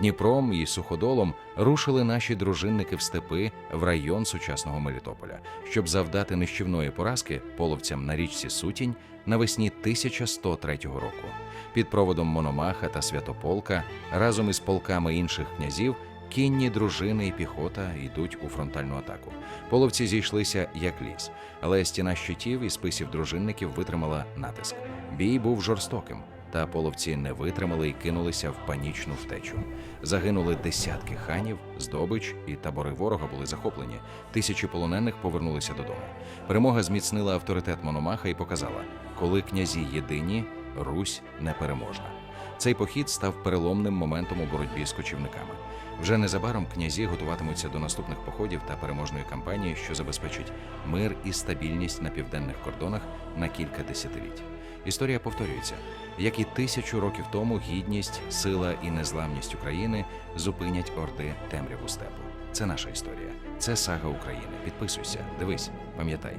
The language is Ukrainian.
Дніпром і Суходолом рушили наші дружинники в степи в район сучасного Мелітополя, щоб завдати нищівної поразки половцям на річці Сутінь навесні 1103 року. Під проводом Мономаха та Святополка разом із полками інших князів кінні дружини і піхота йдуть у фронтальну атаку. Половці зійшлися як ліс, але стіна щитів і списів дружинників витримала натиск. Бій був жорстоким, та половці не витримали і кинулися в панічну втечу. Загинули десятки ханів, здобич і табори ворога були захоплені. Тисячі полонених повернулися додому. Перемога зміцнила авторитет Мономаха і показала, коли князі єдині, Русь непереможна. Цей похід став переломним моментом у боротьбі з кочівниками. Вже незабаром князі готуватимуться до наступних походів та переможної кампанії, що забезпечить мир і стабільність на південних кордонах на кілька десятиліть. Історія повторюється, як і тисячу років тому гідність, сила і незламність України зупинять орди темряву степу. Це наша історія, це сага України. Підписуйся, дивись, пам'ятай.